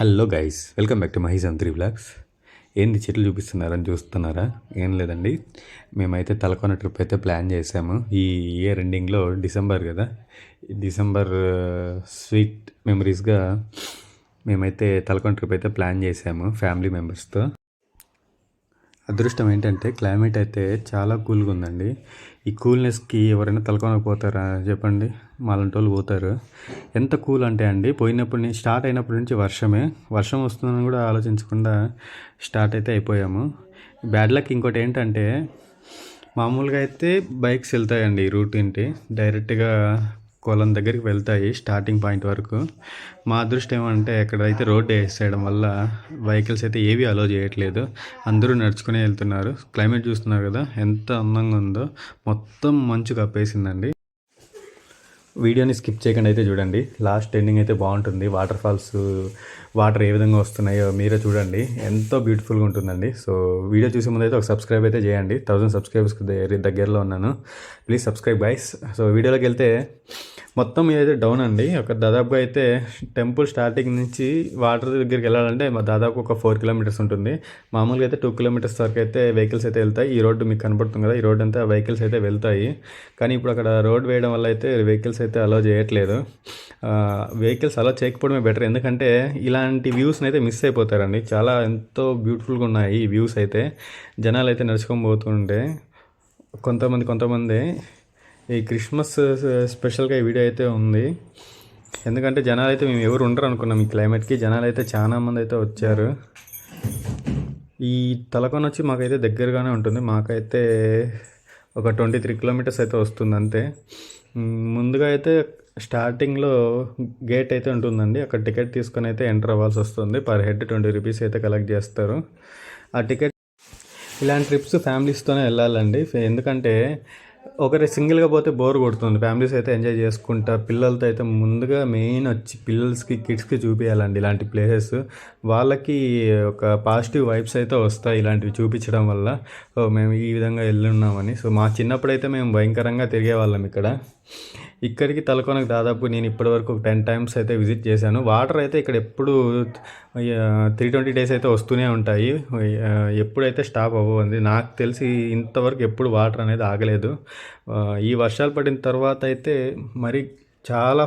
Hello guys welcome back to Mahi is three vlogs ఏంది చెట్లు చూపిస్తున్నారని చూస్తున్నారా? ఏం లేదండి. మేమైతే తలకొన ట్రిప్ అయితే ప్లాన్ చేసాము ఈ ఇయర్ ఎండింగ్లో డిసెంబర్ కదా. డిసెంబర్ స్వీట్ మెమరీస్గా మేమైతే తలకొన ట్రిప్ అయితే ప్లాన్ చేసాము ఫ్యామిలీ మెంబర్స్తో. అదృష్టం ఏంటంటే క్లైమేట్ అయితే చాలా కూల్గా ఉందండి. ఈ కూల్నెస్కి ఎవరైనా తలకొనకపోతారా చెప్పండి. మాలంటి వాళ్ళు పోతారు. ఎంత కూల్ అంటే అండి పోయినప్పటి నుంచి స్టార్ట్ అయినప్పటి నుంచి వర్షమే. వర్షం వస్తుందని కూడా ఆలోచించకుండా స్టార్ట్ అయితే అయిపోయాము. బ్యాడ్ లక్ ఇంకోటి ఏంటంటే మామూలుగా అయితే బైక్స్ వెళ్తాయండి ఈ రూట్ ఏంటి. డైరెక్ట్గా కొలం దగ్గరికి వెళ్తాయి స్టార్టింగ్ పాయింట్ వరకు. మా అదృష్టం ఏమంటే ఎక్కడైతే రోడ్డు వేసేయడం వల్ల వెహికల్స్ అయితే ఏవి అలో చేయట్లేదు. అందరూ నడుచుకునే వెళ్తున్నారు. క్లైమేట్ చూస్తున్నారు కదా ఎంత అందంగా ఉందో. మొత్తం మంచు కప్పేసిందండి. వీడియోని స్కిప్ చేయకుండా అయితే చూడండి. లాస్ట్ ఎండింగ్ అయితే బాగుంటుంది. వాటర్ ఫాల్స్ వాటర్ ఏ విధంగా వస్తున్నాయో మీరే చూడండి. ఎంతో బ్యూటిఫుల్గా ఉంటుందండి. సో వీడియో చూసే ముందు అయితే ఒక సబ్స్క్రైబ్ అయితే చేయండి. థౌసండ్ సబ్స్క్రైబర్స్ దగ్గరలో ఉన్నాను. ప్లీజ్ సబ్స్క్రైబ్ గైస్ సో వీడియోలోకి వెళ్తే మొత్తం ఇదైతే డౌన్ అండి. ఒక దాదాపుగా అయితే టెంపుల్ స్టార్టింగ్ నుంచి వాటర్ దగ్గరికి వెళ్ళాలంటే మా దాదాపు ఒక ఫోర్ కిలోమీటర్స్ ఉంటుంది. మామూలుగా అయితే టూ కిలోమీటర్స్ వరకు అయితే వెహికల్స్ అయితే వెళ్తాయి. ఈ రోడ్డు మీకు కనపడుతుంది కదా. ఈ రోడ్ అంతా వెహికల్స్ అయితే వెళ్తాయి. కానీ ఇప్పుడు అక్కడ రోడ్ వేయడం వల్ల అయితే వెహికల్స్ అయితే అలో చేయట్లేదు. వెహికల్స్ అలో చేయకపోవడమే బెటర్ ఎందుకంటే ఇలాంటి వ్యూస్ని అయితే మిస్ అయిపోతారండి. చాలా ఎంతో బ్యూటిఫుల్గా ఉన్నాయి ఈ వ్యూస్ అయితే. జనాలు అయితే నడుచుకొని పోతుంటే కొంతమంది కొంతమంది ఈ క్రిస్మస్ స్పెషల్గా ఈ వీడియో అయితే ఉంది. ఎందుకంటే జనాలు అయితే మేము ఎవరు ఉండరు అనుకున్నాం ఈ క్లైమేట్కి జనాలు అయితే చాలా మంది అయితే వచ్చారు. ఈ తలకొని వచ్చి మాకైతే దగ్గరగానే ఉంటుంది. మాకైతే ఒక ట్వంటీ త్రీ కిలోమీటర్స్ అయితే వస్తుంది అంతే. ముందుగా అయితే స్టార్టింగ్లో గేట్ అయితే ఉంటుందండి. అక్కడ టికెట్ తీసుకొని అయితే ఎంటర్ అవ్వాల్సి వస్తుంది. పర్ హెడ్ ట్వంటీ రూపీస్ అయితే కలెక్ట్ చేస్తారు. ఆ టికెట్ ఇలాంటి ట్రిప్స్ ఫ్యామిలీస్తోనే వెళ్ళాలండి. ఎందుకంటే ఒకరి సింగిల్గా పోతే బోర్ కొడుతుంది. ఫ్యామిలీస్ అయితే ఎంజాయ్ చేసుకుంటా. పిల్లలతో అయితే ముందుగా మెయిన్ వచ్చి పిల్లల్స్కి కిడ్స్కి చూపించాలండి ఇలాంటి ప్లేసెస్. వాళ్ళకి ఒక పాజిటివ్ వైబ్స్ అయితే వస్తాయి ఇలాంటివి చూపించడం వల్ల. మేము ఈ విధంగా వెళ్ళున్నామని. సో మా చిన్నప్పుడు అయితే మేము భయంకరంగా తిరిగే వాళ్ళం ఇక్కడ. ఇక్కడికి తలకొనకు దాదాపు నేను ఇప్పటివరకు ఒక టెన్ టైమ్స్ అయితే విజిట్ చేశాను. వాటర్ అయితే ఇక్కడ ఎప్పుడు త్రీ ట్వంటీ డేస్ అయితే వస్తూనే ఉంటాయి. ఎప్పుడైతే స్టాప్ అవ్వండి నాకు తెలిసి ఇంతవరకు ఎప్పుడు వాటర్ అనేది ఆగలేదు. ఈ వర్షాలు పడిన తర్వాత అయితే మరి చాలా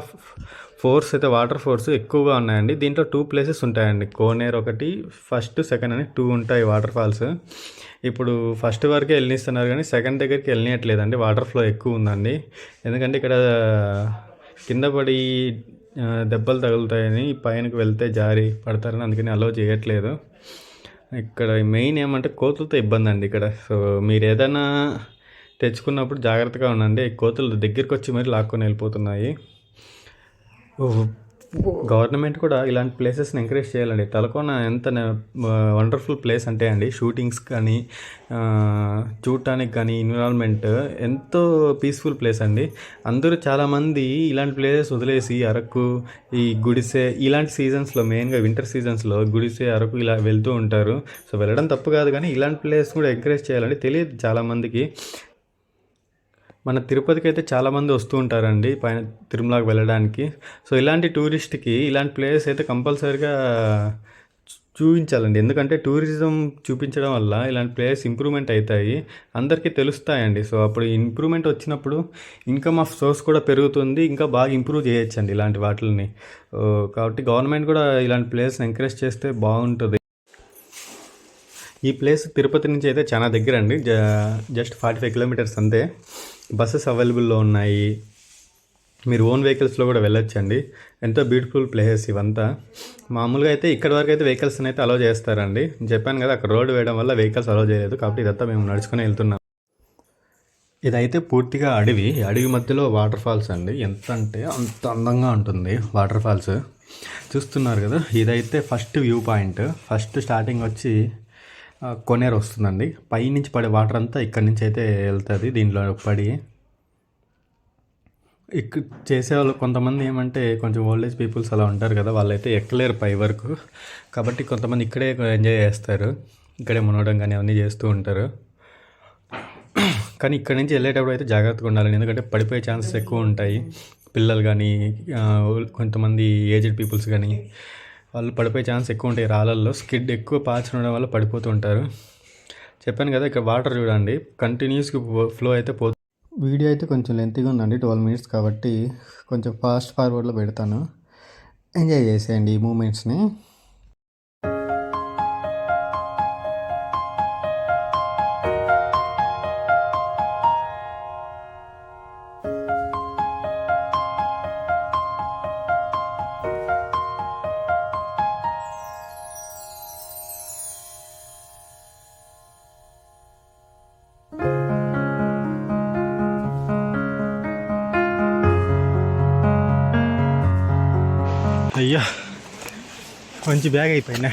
ఫోర్స్ అయితే వాటర్ ఫోర్స్ ఎక్కువగా ఉన్నాయండి. దీంట్లో టూ ప్లేసెస్ ఉంటాయండి. కోనేర్ ఒకటి ఫస్ట్ సెకండ్ అని టూ ఉంటాయి వాటర్ ఫాల్స్ ఇప్పుడు ఫస్ట్ వరకే వెళ్ళిస్తున్నారు కానీ సెకండ్ దగ్గరికి వెళ్ళనియట్లేదండి. వాటర్ ఫ్లో ఎక్కువ ఉందండి. ఎందుకంటే ఇక్కడ కింద పడి దెబ్బలు తగులుతాయని పైనకి వెళ్తే జారి పడతారని అందుకని అలో చేయట్లేదు. ఇక్కడ మెయిన్ ఏమంటే కోతులతో ఇబ్బంది అండి ఇక్కడ. సో మీరు ఏదైనా తెచ్చుకున్నప్పుడు జాగ్రత్తగా ఉండండి. కోతులు దగ్గరికి వచ్చి మరీ లాక్కొని వెళ్ళిపోతున్నాయి. గవర్నమెంట్ కూడా ఇలాంటి ప్లేసెస్ని ఎంకరేజ్ చేయాలండి. తలకోన ఎంత వండర్ఫుల్ ప్లేస్ అంటే అండి షూటింగ్స్ కానీ చూడటానికి కానీ ఎన్విరాన్మెంట్ ఎంతో పీస్ఫుల్ ప్లేస్ అండి. అందరూ చాలామంది ఇలాంటి ప్లేసెస్ వదిలేసి అరకు ఈ గుడిసె ఇలాంటి సీజన్స్లో మెయిన్గా వింటర్ సీజన్స్లో గుడిసె అరకు ఇలా వెళ్తూ ఉంటారు. సో వెళ్ళడం తప్పు కాదు కానీ ఇలాంటి ప్లేస్ కూడా ఎంకరేజ్ చేయాలండి. తెలియదు చాలామందికి. మన తిరుపతికి అయితే చాలామంది వస్తూ ఉంటారండి పైన తిరుమలకి వెళ్ళడానికి. సో ఇలాంటి టూరిస్ట్కి ఇలాంటి ప్లేస్ అయితే కంపల్సరీగా చూపించాలండి. ఎందుకంటే టూరిజం చూపించడం వల్ల ఇలాంటి ప్లేస్ ఇంప్రూవ్మెంట్ అవుతాయి అందరికీ తెలుస్తాయండి. సో అప్పుడు ఇంప్రూవ్మెంట్ వచ్చినప్పుడు ఇన్కమ్ ఆఫ్ సోర్స్ కూడా పెరుగుతుంది. ఇంకా బాగా ఇంప్రూవ్ చేయొచ్చండి ఇలాంటి వాటిని కాబట్టి గవర్నమెంట్ కూడా ఇలాంటి ప్లేస్ని ఎంకరేజ్ చేస్తే బాగుంటుంది. ఈ ప్లేస్ తిరుపతి నుంచి అయితే చాలా దగ్గర అండి జ జస్ట్ ఫార్టీ ఫైవ్ కిలోమీటర్స్ అంతే. బస్సెస్ అవైలబుల్లో ఉన్నాయి. మీరు ఓన్ వెహికల్స్లో కూడా వెళ్ళొచ్చండి. ఎంతో బ్యూటిఫుల్ ప్లేసెస్ ఇవంతా. మామూలుగా అయితే ఇక్కడ వరకు అయితే వెహికల్స్ అయితే అలో చేస్తారండి. చెప్పాను కదా అక్కడ రోడ్ వేయడం వల్ల వెహికల్స్ అలో చేయలేదు. కాబట్టి ఇదంతా మేము నడుచుకుని వెళ్తున్నాం. ఇదైతే పూర్తిగా అడవి. అడవి మధ్యలో వాటర్ ఫాల్స్ అండి. ఎంత అంటే అంత అందంగా ఉంటుంది వాటర్ ఫాల్స్. చూస్తున్నారు కదా ఇదైతే first view point. First starting వచ్చి కొనేరు వస్తుందండి. పైనుంచి పడే వాటర్ అంతా ఇక్కడి నుంచి అయితే వెళ్తుంది దీంట్లో పడి. ఇక్కడ చేసేవాళ్ళు కొంతమంది ఏమంటే కొంచెం ఓల్డ్ పీపుల్స్ అలా ఉంటారు కదా వాళ్ళైతే ఎక్కలేరు పై వరకు. కాబట్టి కొంతమంది ఇక్కడే ఎంజాయ్ చేస్తారు. ఇక్కడే మునవడం కానీ అవన్నీ చేస్తూ ఉంటారు. కానీ ఇక్కడ నుంచి వెళ్ళేటప్పుడు అయితే జాగ్రత్తగా ఉండాలి ఎందుకంటే పడిపోయే ఛాన్సెస్ ఎక్కువ ఉంటాయి. పిల్లలు కానీ కొంతమంది ఏజ్డ్ పీపుల్స్ కానీ. వాళ్ళు పడిపోయే ఛాన్స్ ఎక్కువ ఉంటాయి రాళ్ళల్లో. స్కిడ్ ఎక్కువ పాచడం వల్ల పడిపోతూ ఉంటారు. చెప్పాను కదా ఇక్కడ వాటర్ చూడండి. కంటిన్యూస్గా ఫ్లో అయితే పో వీడియో అయితే కొంచెం లెంత్గా ఉందండి ట్వెల్వ్ మినిట్స్ కాబట్టి కొంచెం ఫాస్ట్ ఫార్వర్డ్లో పెడతాను. ఎంజాయ్ చేసేయండి ఈ మూమెంట్స్ని. అయ్యా మంచి బ్యాగ్ అయిపోయినా.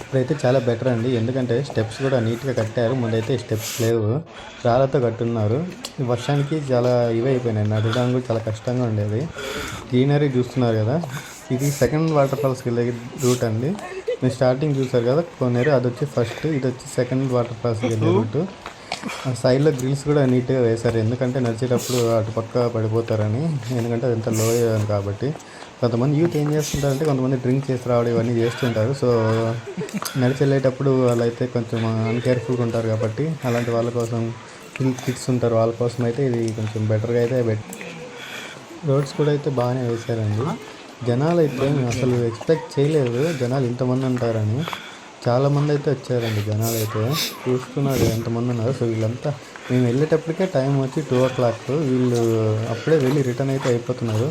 ఇప్పుడైతే చాలా బెటర్ అండి. ఎందుకంటే స్టెప్స్ కూడా నీట్గా కట్టారు. ముందైతే స్టెప్స్ లేవు. రాళ్ళతో కట్టున్నారు. ఈ వర్షానికి చాలా ఇవి అయిపోయినాయి. నడవడానికి కూడా చాలా కష్టంగా ఉండేది. గ్రీనరీ చూస్తున్నారు కదా. ఇది సెకండ్ వాటర్ ఫాల్స్కి వెళ్ళే రూట్ అండి. మీరు స్టార్టింగ్ చూసారు కదా కొనేరు. అది వచ్చి ఫస్ట్ ఇది వచ్చి సెకండ్ వాటర్ ఫాల్స్కి వెళ్ళే రూట్ సైడ్లో గ్రిల్స్ కూడా నీట్గా వేశారు. ఎందుకంటే నడిచేటప్పుడు అటు పక్క పడిపోతారని. ఎందుకంటే అది ఎంత లో కాబట్టి. కొంతమంది యూత్ ఏం చేస్తుంటారంటే కొంతమంది డ్రింక్ చేసి రావడం ఇవన్నీ చేస్తుంటారు. సో నడిచి వెళ్ళేటప్పుడు అయితే కొంచెం అన్కేర్ఫుల్గా ఉంటారు కాబట్టి అలాంటి వాళ్ళ కోసం కిడ్స్ ఉంటారు. వాళ్ళ కోసం అయితే ఇది కొంచెం బెటర్గా అయితే బెట్ రోడ్స్ కూడా అయితే బాగానే వేశారండి. జనాలు అయితే అసలు ఎక్స్పెక్ట్ చేయలేదు. జనాలు ఇంతమంది ఉంటారని. చాలామంది అయితే వచ్చారండి జనాలు అయితే. చూస్తున్నారు ఎంతమంది ఉన్నారు. సో వీళ్ళంతా మేము వెళ్ళేటప్పటికే టైం వచ్చి టూ ఓ క్లాక్. వీళ్ళు అప్పుడే వెళ్ళి రిటర్న్ అయితే అయిపోతున్నారు.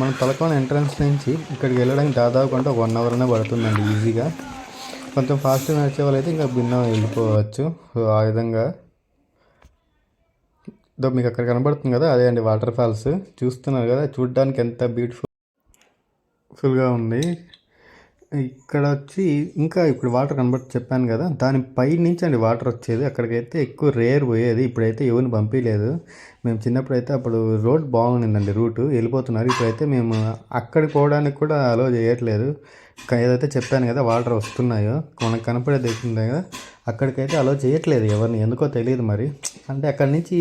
మన తలకోన ఎంట్రన్స్ నుంచి ఇక్కడికి వెళ్ళడానికి దాదాపు అంటే ఒక వన్ అవర్నే పడుతుందండి ఈజీగా. కొంచెం ఫాస్ట్గా నడిచే వాళ్ళైతే ఇంకా భిన్నం వెళ్ళిపోవచ్చు. సో ఆ విధంగా. దో మీకు అక్కడ కనబడుతుంది కదా అదే అండి వాటర్ ఫాల్స్. చూస్తున్నారు కదా చూడడానికి ఎంత బ్యూటిఫుల్ ఫుల్గా ఉంది. ఇక్కడ వచ్చి ఇంకా ఇప్పుడు వాటర్ కనబడి చెప్పాను కదా దాని పై నుంచి అండి వాటర్ వచ్చేది. అక్కడికైతే ఎక్కువ రేర్ పోయేది. ఇప్పుడైతే ఎవరిని పంపించలేదు మేము చిన్నప్పుడు అయితే అప్పుడు రోడ్ బాగుండిందండి రూట్. వెళ్ళిపోతున్నారు. ఇప్పుడైతే మేము అక్కడికి పోవడానికి కూడా అలో చేయట్లేదు. ఏదైతే చెప్పాను కదా వాటర్ వస్తున్నాయో మనకు కనపడే దగ్గర కదా అక్కడికైతే అలో చేయట్లేదు ఎవరిని. ఎందుకో తెలియదు మరి. అంటే అక్కడి నుంచి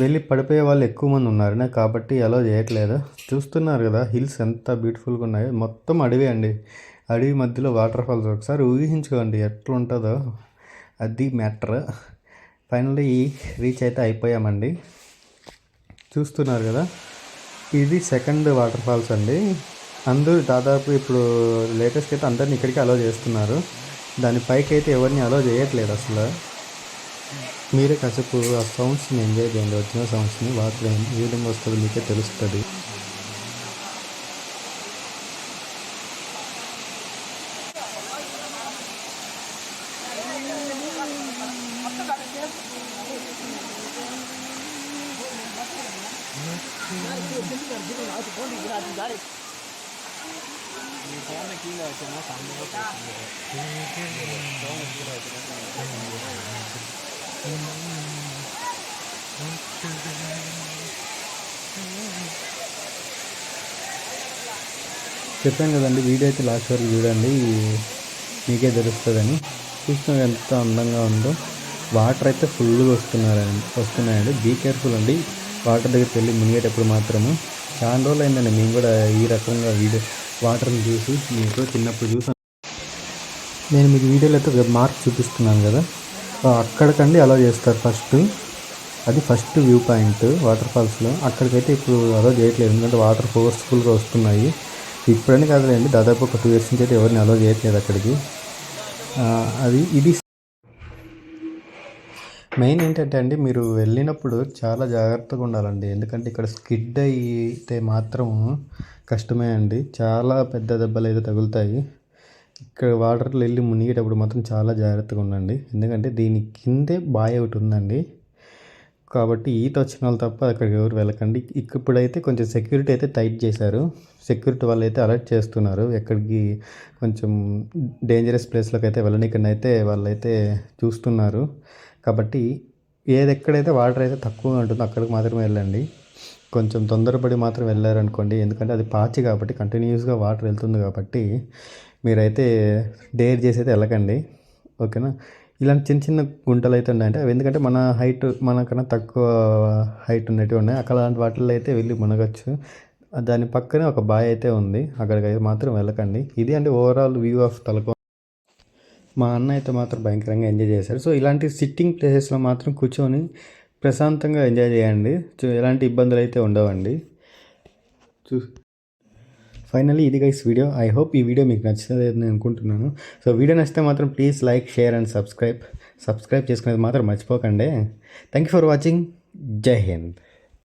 వెళ్ళి పడిపోయే వాళ్ళు ఎక్కువ మంది ఉన్నారు కాబట్టి అలో చేయట్లేదు. చూస్తున్నారు కదా హిల్స్ ఎంత బ్యూటిఫుల్గా ఉన్నాయో. మొత్తం అడవి అండి. అడవి మధ్యలో వాటర్ ఫాల్స్ ఒకసారి ఊహించుకోండి ఎట్లుంటుందో. అది మ్యాటర్ ఫైనల్లీ రీచ్ అయితే అయిపోయామండి. చూస్తున్నారు కదా ఇది సెకండ్ వాటర్ ఫాల్స్ అండి. అందరూ దాదాపు ఇప్పుడు లేటెస్ట్ అయితే అందరిని ఇక్కడికి అలో చేస్తున్నారు. దాని పైకి అయితే ఎవరిని అలో చేయట్లేదు అసలు. మీరే కాసేపు ఆ సౌండ్స్ని ఎంజాయ్ చేయండి వచ్చిన సౌండ్స్ని వాటర్ ఏ విధంగా వస్తుందో మీకే తెలుస్తుంది. చెప్పాను కదండి వీడియో అయితే లాస్ట్ వరకు చూడండి మీకే తెలుస్తుందని. చూస్తున్నారు ఎంత అందంగా ఉందో. వాటర్ అయితే ఫుల్గా వస్తున్నారండి వస్తున్నాయండి. బీ కేర్ఫుల్ అండి. వాటర్ దగ్గరికి వెళ్ళి మునిగేటప్పుడు మాత్రము. చాలా రోజులు అయిందండి మేము కూడా ఈ రకంగా వీడియో వాటర్ని చూసి మీరు చిన్నప్పుడు చూసాను నేను మీకు వీడియోలో అయితే మార్క్ చూపిస్తున్నాను కదా. అక్కడికండి అలా చేస్తారు ఫస్ట్ అది ఫస్ట్ వ్యూ పాయింట్ వాటర్ ఫాల్స్లో అక్కడికైతే ఇప్పుడు అలో చేయట్లేదు. ఎందుకంటే వాటర్ ఫోర్స్ఫుల్గా వస్తున్నాయి. ఇప్పుడని కాదులేండి. దాదాపు ఒక టూ ఇయర్స్ నుంచి అయితే ఎవరిని అలో చేయట్లేదు అక్కడికి. అది ఇది మెయిన్ ఏంటంటే అండి మీరు వెళ్ళినప్పుడు చాలా జాగ్రత్తగా ఉండాలండి. ఎందుకంటే ఇక్కడ స్కిడ్ అయితే మాత్రం కష్టమే అండి. చాలా పెద్ద దెబ్బలు అయితే తగులుతాయి. ఇక్కడ వాటర్లో వెళ్ళి మునిగేటప్పుడు మాత్రం చాలా జాగ్రత్తగా ఉండండి. ఎందుకంటే దీని కిందే బాయ్ ఒకటి ఉందండి. కాబట్టి ఈత వచ్చిన వాళ్ళు తప్ప అక్కడికి ఎవరు వెళ్ళకండి. ఇప్పుడైతే కొంచెం సెక్యూరిటీ అయితే టైట్ చేశారు. సెక్యూరిటీ వాళ్ళు అయితే అలర్ట్ చేస్తున్నారు. ఎక్కడికి కొంచెం డేంజరస్ ప్లేస్లోకి అయితే వెళ్ళనికన్నా అయితే వాళ్ళైతే చూస్తున్నారు. కాబట్టి ఏది ఎక్కడైతే వాటర్ అయితే తక్కువగా ఉంటుందో అక్కడికి మాత్రమే వెళ్ళండి. కొంచెం తొందరపడి మాత్రం వెళ్ళారనుకోండి. ఎందుకంటే అది పాచి కాబట్టి కంటిన్యూస్గా వాటర్ వెళ్తుంది కాబట్టి మీరైతే డేర్ చేసి అయితే వెళ్ళకండి. ఓకేనా? ఇలాంటి చిన్న చిన్న గుంటలు అయితే ఉన్నాయంటే అవి ఎందుకంటే మన హైట్ మనకన్నా తక్కువ హైట్ ఉన్నట్టు ఉన్నాయి. అక్కడ అలాంటి వాటిల్లో అయితే వెళ్ళి మునగచ్చు. దాని పక్కనే ఒక బాయ్ అయితే ఉంది. అక్కడికి అయితే మాత్రం వెళ్ళకండి. ఇది అంటే ఓవరాల్ వ్యూ ఆఫ్ తలకో మా అన్న అయితే మాత్రం భయంకరంగా ఎంజాయ్ చేశారు. సో ఇలాంటి సిట్టింగ్ ప్లేసెస్లో మాత్రం కూర్చొని ప్రశాంతంగా ఎంజాయ్ చేయండి. ఎలాంటి ఇబ్బందులు అయితే ఉండవండి. చూ ఫైనలీ ఇది గైస్ వీడియో. ఐ హోప్ ఈ వీడియో మీకు నచ్చుతుంది నేను అనుకుంటున్నాను. సో వీడియో నచ్చితే మాత్రం please like share and subscribe. Subscribe చేసుకునేది మాత్రం మర్చిపోకండి. Thank you for watching. జై హింద్.